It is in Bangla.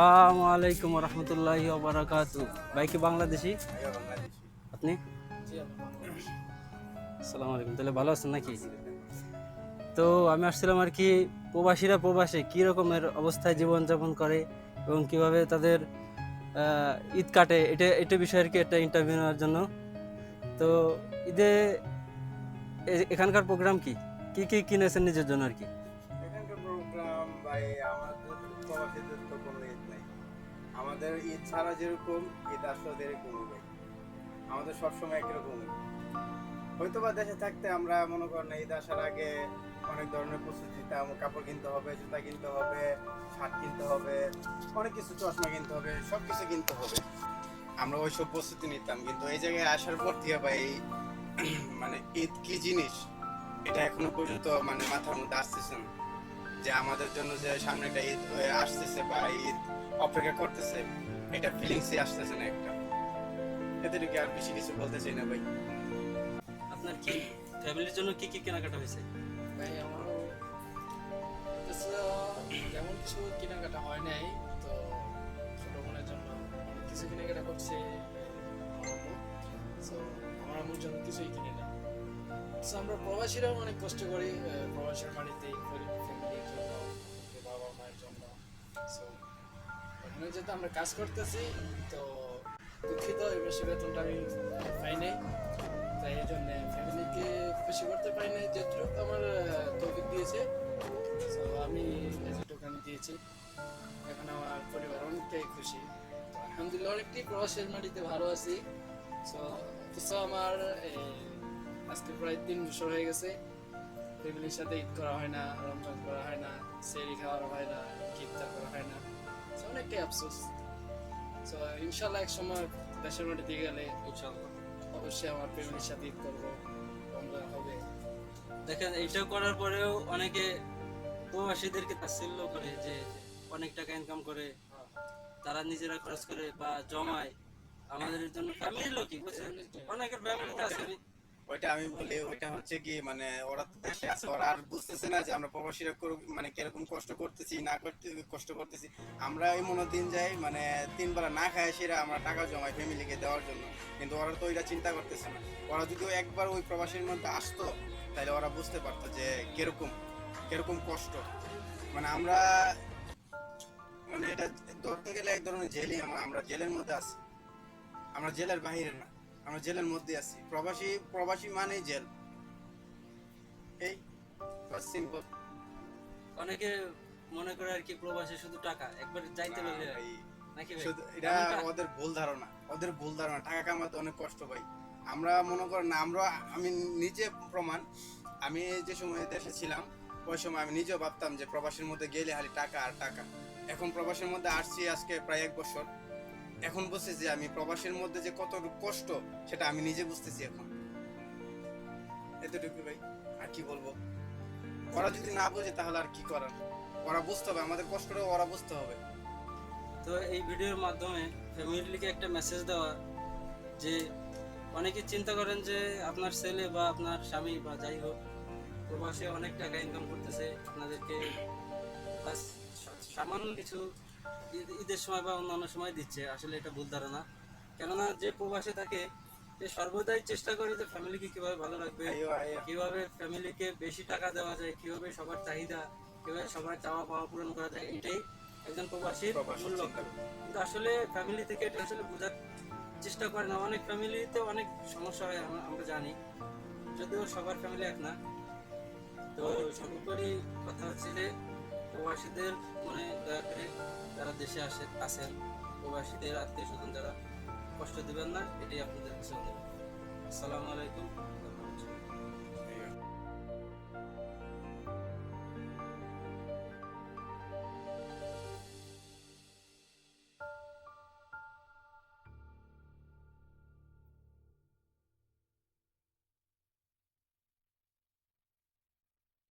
সালামু আলাইকুম রহমতুল্লাহি বারাকাতু ভাই, কি বাংলাদেশি? আপনি? সালাম আলাইকুম। তাহলে ভালো আছেন নাকি? তো আমি আসছিলাম আর কি, প্রবাসীরা প্রবাসে কী রকমের অবস্থায় জীবনযাপন করে এবং কীভাবে তাদের ঈদ কাটে, এটা এটা বিষয়ে আর কি একটা ইন্টারভিউ নেওয়ার জন্য। তো ঈদে এখানকার প্রোগ্রাম কি? কি কি কিনেছেন নিজের জন্য আর কি? এখানকার প্রোগ্রাম ভাই আমাদের ঈদ ছাড়া যেরকম, ঈদ আসলে ভাই আমাদের সবসময় একরকমই হয়তো বা দেশে থাকতে আমরা মনে করেন ঈদ আসার আগে অনেক ধরনের প্রস্তুতি কাপড় কিনতে হবে, জুতা কিনতে হবে, শার্ট কিনতে হবে, অনেক কিছু চশমা কিনতে হবে সব কিছু কিনতে হবে। আমরা ওইসব প্রস্তুতি নিতাম, কিন্তু এই জায়গায় আসার পর থেকে ভাই মানে ঈদ কি জিনিস? এটা এখনও পর্যন্ত মানে মাথার মধ্যে আসতেছে না। যে আমাদের জন্য যে সামনে একটা ঈদ হয়ে আসতেছে বা ঈদ অপেক্ষা করতেছে এটা ফিলিংসই আসতেছে না একটা। এদেরকে আর বেশি কিছু বলতে চাই না ভাই। আপনার কি ফ্যামিলির জন্য কি কি কেনাকাটা হয়েছে? ভাই আমারও কিছু তেমন কিছু কেনাকাটা হয় নাই তো ছোট বোনের জন্য অনেক কিছু কেনাকাটা করছে আমার আম্মু। আমার আম্মুর জন্য কিছুই কিনে না আমরা প্রবাসীরাও অনেক কষ্ট করি প্রবাসের বাড়িতে সো ওখানে যেহেতু আমরা কাজ করতেছি, তো দুঃখিত, এই বেশি বেতনটা আমি পাই নাই তাই এই জন্য ফ্যামিলিকে খুশি করতে পারি না যেটুকু আমার তৌফিক দিয়েছে। তো আমি যেটুকু আমি দিয়েছি। এখন আমার পরিবার অনেকটাই খুশি। আলহামদুলিল্লাহ, অনেকটাই প্রবাসের মাটিতে ভালো আছি। তো কিছু আমার আজকে প্রায় তিন বছর হয়ে গেছে। ফ্যামিলির সাথে ঈদ করা হয় না রমজান করা হয় না সেরি খাওয়া হয় না ইফতার করা হয় না। অনেকটাই আফসোস। তো ইনশাল্লাহ এক সময় দেশের মাটিতে গেলে ইনশাআল্লাহ অবশ্যই আমার ফ্যামিলির সাথে ঈদ করব রমজান হবে। দেখেন এইটা করার পরেও অনেকে প্রবাসীদেরকে তাচ্ছিল্য করে যে অনেক টাকা ইনকাম করে তারা নিজেরা খরচ করে বা জমায়। আমাদের জন্য ফ্যামিলির লোকই বুঝছেন? অনেকের ফ্যামিলিতে আছে। ওইটা আমি বলি, ওইটা হচ্ছে কি মানে ওরা তো দেশে আছে, ওরা আর বুঝতেছে না যে আমরা প্রবাসীরা মানে কীরকম কষ্ট করতেছি, না করতে, কষ্ট করতেছি। আমরা এই মনে দিন যাই মানে তিন বেলা না খায় সেরা আমরা টাকা জমাই ফ্যামিলিকে দেওয়ার জন্য। কিন্তু ওরা তো ওইটা চিন্তা করতেছে না। ওরা যদিও একবার ওই প্রবাসীর মধ্যে আসতো, তাহলে ওরা বুঝতে পারতো যে কীরকম কীরকম কষ্ট। মানে আমরা মানে এটা ধরতে গেলে এক ধরনের জেলই আমরা জেলের মধ্যে আছি। আমরা জেলের বাইরে না। আমরা জেলের মধ্যে আছি। প্রবাসী প্রবাসী মানেই জেল। এই সিম্পল অনেকে মনে করে আর কি প্রবাসী শুধু টাকা একবার যাইতে পারলে নাকি শুধু এটা ওদের ভুল ধারণা ওদের ভুল ধারণা। টাকা কামাতে অনেক কষ্ট ভাই। আমরা মনে করেন না আমরা আমি নিজে প্রমাণ আমি যে সময় দেশে ছিলাম ওই সময় আমি নিজেও ভাবতাম যে প্রবাসের মধ্যে গেলে খালি টাকা আর টাকা। এখন প্রবাসের মধ্যে আসছি আজকে প্রায় এক বছর। এখন বুঝতেছি আমি প্রবাসের মধ্যে যে কত কষ্ট, সেটা আমি নিজে বুঝতেছি এখন। এতটুকু ভাই, আর কি বলব? ওরা যদি না বোঝে তাহলে আর কি করার? ওরা বুঝতে হবে, আমাদের কষ্টটা ওরা বুঝতে হবে। তো এই ভিডিওর মাধ্যমে ফ্যামিলিকে একটা মেসেজ দেওয়া যে, অনেকে চিন্তা করেন যে আপনার ছেলে বা আপনার স্বামী বা যাই হোক, প্রবাসে অনেক টাকা ইনকাম করতেছে, আপনাদেরকে সামান্য কিছু ঈদের সময় বা অন্যান্য সময় দিচ্ছে আসলে এটা ভুল ধারণা। কেননা যে প্রবাসে থাকে সে সর্বদাই চেষ্টা করে যে ফ্যামিলিকে কীভাবে ভালো রাখবে। কীভাবে ফ্যামিলিকে বেশি টাকা দেওয়া যায় কীভাবে সবার চাহিদা কীভাবে সবার চাওয়া পাওয়া পূরণ করা যায় এটাই একজন প্রবাসীর মূল লক্ষ্য। কিন্তু আসলে ফ্যামিলি থেকে এটা আসলে বোঝার চেষ্টা করে না। অনেক ফ্যামিলিতে অনেক সমস্যা হয় আমরা আমরা জানি। যদিও সবার ফ্যামিলি এক না। তো সর্বোপরি কথা হচ্ছে যে প্রবাসীদের মানে দয়া করে যারা দেশে আসে, আছেন, প্রবাসীদের আত্মীয় স্বজন যারা কষ্ট দেবেন না, এটাই আপনাদের কাছে অনুরোধ। আসসালামু আলাইকুম।